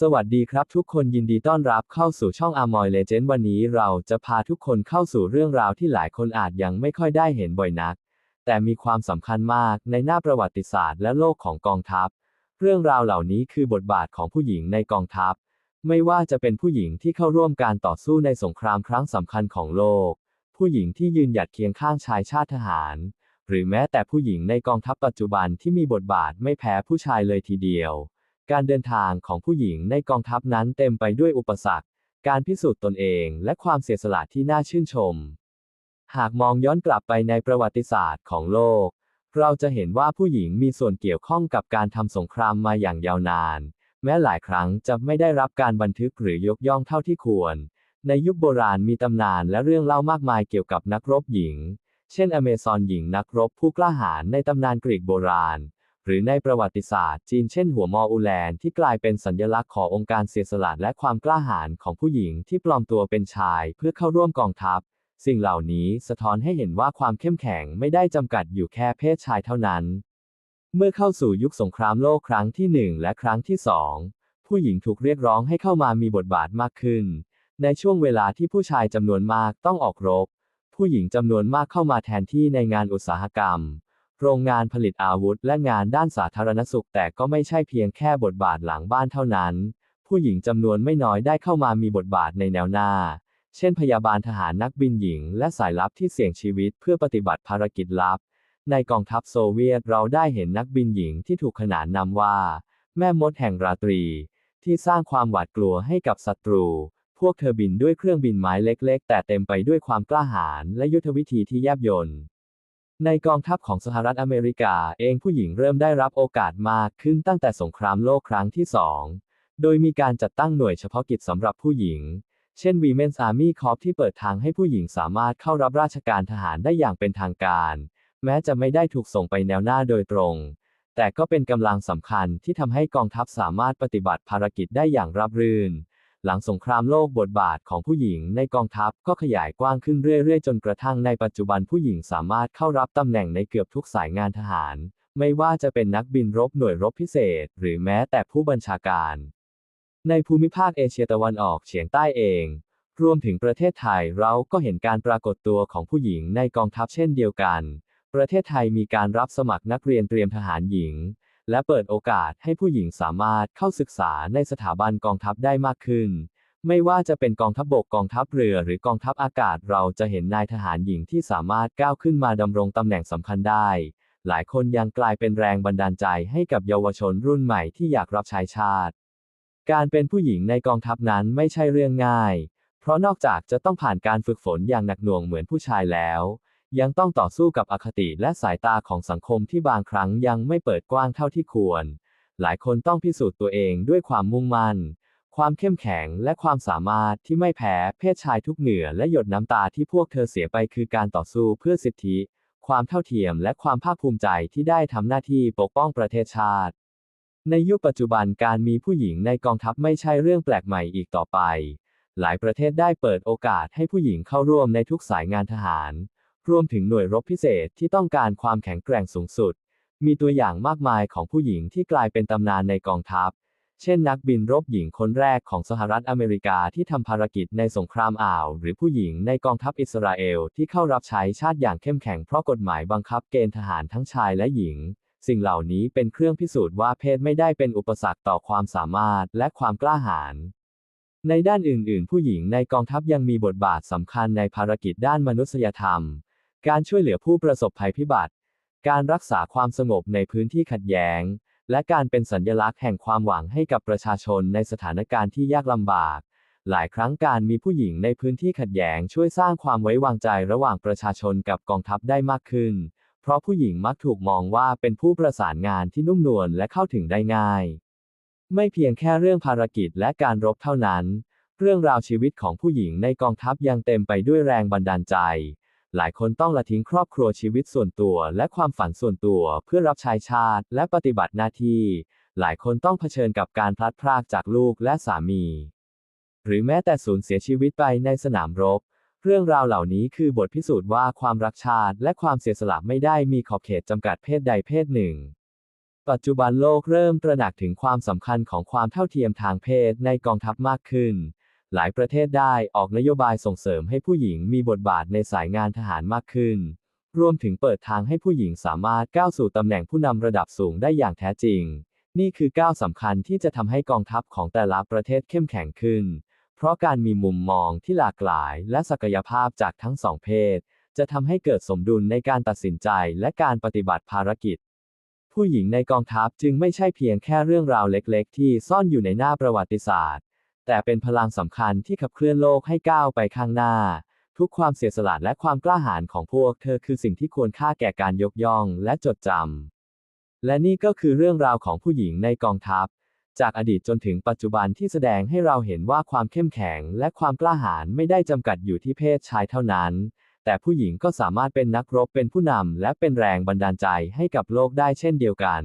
สวัสดีครับทุกคนยินดีต้อนรับเข้าสู่ช่อง Amoy Legend วันนี้เราจะพาทุกคนเข้าสู่เรื่องราวที่หลายคนอาจยังไม่ค่อยได้เห็นบ่อยนัก แต่มีความสำคัญมากในหน้าประวัติศาสตร์และโลกของกองทัพ เรื่องราวเหล่านี้คือบทบาทของผู้หญิงในกองทัพ ไม่ว่าจะเป็นผู้หญิงที่เข้าร่วมการต่อสู้ในสงครามครั้งสำคัญของโลก ผู้หญิงที่ยืนหยัดเคียงข้างชายชาติทหาร หรือแม้แต่ผู้หญิงในกองทัพปัจจุบันที่มีบทบาทไม่แพ้ผู้ชายเลยทีเดียว การเดินทางของผู้หญิงในกองทัพนั้นเต็มไปด้วยอุปสรรค การพิสูจน์ตนเองและความเสียสละที่น่าชื่นชม หากมองย้อนกลับไปในประวัติศาสตร์ของโลก เราจะเห็นว่าผู้หญิงมีส่วนเกี่ยวข้องกับการทำสงครามมาอย่างยาวนาน แม้หลายครั้งจะไม่ได้รับการบันทึกหรือยกย่องเท่าที่ควร ในยุคโบราณมีตำนานและเรื่องเล่ามากมายเกี่ยวกับนักรบหญิง เช่นอเมซอนหญิงนักรบผู้กล้าหาญในตำนานกรีกโบราณ หรือในประวัติศาสตร์จีนเช่นหัวมออูแลนที่กลายเป็นสัญลักษณ์ขององค์การเสียสละและความกล้าหาญของผู้หญิงที่ปลอมตัวเป็นชายเพื่อเข้าร่วมกองทัพ สิ่งเหล่านี้สะท้อนให้เห็นว่าความเข้มแข็งไม่ได้จำกัดอยู่แค่เพศชายเท่านั้น เมื่อเข้าสู่ยุคสงครามโลกครั้งที่หนึ่งและครั้งที่สองผู้หญิงถูกเรียกร้องให้เข้ามามีบทบาทมากขึ้น ในช่วงเวลาที่ผู้ชายจำนวนมากต้องออกรบ ผู้หญิงจำนวนมากเข้ามาแทนที่ในงานอุตสาหกรรม โรงงานผลิตอาวุธและงานด้านสาธารณสุขแต่ก็ไม่ใช่เพียงแค่บทบาทหลังบ้านเท่านั้น ผู้หญิงจำนวนไม่น้อยได้เข้ามามีบทบาทในแนวหน้า เช่นพยาบาลทหารนักบินหญิง และสายลับที่เสี่ยงชีวิตเพื่อปฏิบัติภารกิจลับ ในกองทัพโซเวียตเราได้เห็นนักบินหญิงที่ถูกขนานนามว่า แม่มดแห่งราตรี ที่สร้างความหวาดกลัวให้กับศัตรู พวกเธอบินด้วยเครื่องบินไม้เล็ก ๆ แต่เต็มไปด้วยความกล้าหาญและยุทธวิธีที่แยบยล ในกองทัพของสหรัฐอเมริกาเองผู้หญิงเริ่มได้รับโอกาสมากขึ้นตั้งแต่สงครามโลกครั้งที่สอง โดยมีการจัดตั้งหน่วยเฉพาะกิจสำหรับผู้หญิง เช่น Women's Army Corps ที่เปิดทางให้ผู้หญิงสามารถเข้ารับราชการทหารได้อย่างเป็นทางการ แม้จะไม่ได้ถูกส่งไปแนวหน้าโดยตรง แต่ก็เป็นกำลังสำคัญที่ทำให้กองทัพสามารถปฏิบัติภารกิจได้อย่างราบรื่น หลังสงครามโลกบทบาทของผู้หญิงในกองทัพก็ขยายกว้างขึ้นเรื่อยๆ จนกระทั่งในปัจจุบันผู้หญิงสามารถเข้ารับตำแหน่งในเกือบทุกสายงานทหาร ไม่ว่าจะเป็นนักบินรบหน่วยรบพิเศษ หรือแม้แต่ผู้บัญชาการ ในภูมิภาคเอเชียตะวันออกเฉียงใต้เอง รวมถึงประเทศไทยเราก็เห็นการปรากฏตัวของผู้หญิงในกองทัพเช่นเดียวกัน ประเทศไทยมีการรับสมัครนักเรียนเตรียมทหารหญิง และเปิดโอกาสให้ผู้หญิงสามารถเข้าศึกษาในสถาบันกองทัพได้มากขึ้น ไม่ว่าจะเป็นกองทัพบบกกองทัพเรือหรือกองทัพอากาศเราจะเห็นนายทหารหญิงที่สามารถก้าวขึ้นมาดำรงตำแหน่งสำคัญได้ หลายคนยังกลายเป็นแรงบันดาลใจให้กับเยาวชนรุ่นใหม่ที่อยากรับใช้ชาติ การเป็นผู้หญิงในกองทัพนั้นไม่ใช่เรื่องง่าย เพราะนอกจากจะต้องผ่านการฝึกฝนอย่างหนักหน่วงเหมือนผู้ชายแล้ว ยังต้องต่อสู้กับอคติและสายตาของสังคมที่บางครั้งยังไม่เปิดกว้างเท่าที่ควร หลายคนต้องพิสูจน์ตัวเองด้วยความมุ่งมั่น ความเข้มแข็งและความสามารถที่ไม่แพ้เพศชายทุกเหนือและหยดน้ำตาที่พวกเธอเสียไปคือการต่อสู้เพื่อสิทธิ ความเท่าเทียมและความภาคภูมิใจที่ได้ทำหน้าที่ปกป้องประเทศชาติ ในยุคปัจจุบันการมีผู้หญิงในกองทัพไม่ใช่เรื่องแปลกใหม่อีกต่อไป หลายประเทศได้เปิดโอกาสให้ผู้หญิงเข้าร่วมในทุกสายงานทหาร รวมถึงหน่วยรบพิเศษที่ต้องการความแข็งแกร่งสูงสุด มีตัวอย่างมากมายของผู้หญิงที่กลายเป็นตำนานในกองทัพ เช่นนักบินรบหญิงคนแรกของสหรัฐอเมริกาที่ทำภารกิจในสงครามอ่าว หรือผู้หญิงในกองทัพอิสราเอลที่เข้ารับใช้ชาติอย่างเข้มแข็งเพราะกฎหมายบังคับเกณฑ์ทหารทั้งชายและหญิง สิ่งเหล่านี้เป็นเครื่องพิสูจน์ว่าเพศไม่ได้เป็นอุปสรรคต่อความสามารถและความกล้าหาญในด้านอื่น ๆ ผู้หญิงในกองทัพยังมีบทบาทสำคัญในภารกิจด้านมนุษยธรรม การช่วยเหลือผู้ประสบภัยพิบัติ การรักษาความสงบในพื้นที่ขัดแย้ง และการเป็นสัญลักษณ์แห่งความหวังให้กับประชาชนในสถานการณ์ที่ยากลำบาก หลายครั้งการมีผู้หญิงในพื้นที่ขัดแย้งช่วยสร้างความไว้วางใจระหว่างประชาชนกับกองทัพได้มากขึ้น เพราะผู้หญิงมักถูกมองว่าเป็นผู้ประสานงานที่นุ่มนวลและเข้าถึงได้ง่าย ไม่เพียงแค่เรื่องภารกิจและการรบเท่านั้น เรื่องราวชีวิตของผู้หญิงในกองทัพยังเต็มไปด้วยแรงบันดาลใจ หลายคนต้องละทิ้งครอบครัวชีวิตส่วนตัว และความฝันส่วนตัวเพื่อรับใช้ชาติ และปฏิบัติหน้าที่ หลายคนต้องเผชิญกับการพลัดพรากจากลูกและสามี หรือแม้แต่สูญเสียชีวิตไปในสนามรบ เรื่องราวเหล่านี้คือบทพิสูจน์ว่าความรักชาติ และความเสียสละไม่ได้มีขอบเขตจำกัดเพศใดเพศหนึ่ง ปัจจุบันโลกเริ่มตระหนักถึงความสำคัญของความเท่าเทียมทางเพศในกองทัพมากขึ้น หลายประเทศได้ออกนโยบายส่งเสริมให้ผู้หญิงมีบทบาทในสายงานทหารมากขึ้น รวมถึงเปิดทางให้ผู้หญิงสามารถก้าวสู่ตำแหน่งผู้นำระดับสูงได้อย่างแท้จริง นี่คือก้าวสำคัญที่จะทำให้กองทัพของแต่ละประเทศเข้มแข็งขึ้น เพราะการมีมุมมองที่หลากหลาย และศักยภาพจากทั้งสองเพศ จะทำให้เกิดสมดุลในการตัดสินใจและการปฏิบัติภารกิจผู้หญิงในกองทัพจึงไม่ใช่เพียงแค่เรื่องราวเล็ก ๆ ที่ซ่อนอยู่ในหน้าประวัติศาสตร์ แต่เป็นพลังสำคัญที่ขับเคลื่อนโลกให้ก้าวไปข้างหน้า ทุกความเสียสละและความกล้าหาญของพวกเธอคือสิ่งที่ควรค่าแก่การยกย่องและจดจำ และนี่ก็คือเรื่องราวของผู้หญิงในกองทัพ จากอดีตจนถึงปัจจุบันที่แสดงให้เราเห็นว่าความเข้มแข็งและความกล้าหาญไม่ได้จำกัดอยู่ที่เพศชายเท่านั้น แต่ผู้หญิงก็สามารถเป็นนักรบเป็นผู้นำและเป็นแรงบันดาลใจให้กับโลกได้เช่นเดียวกัน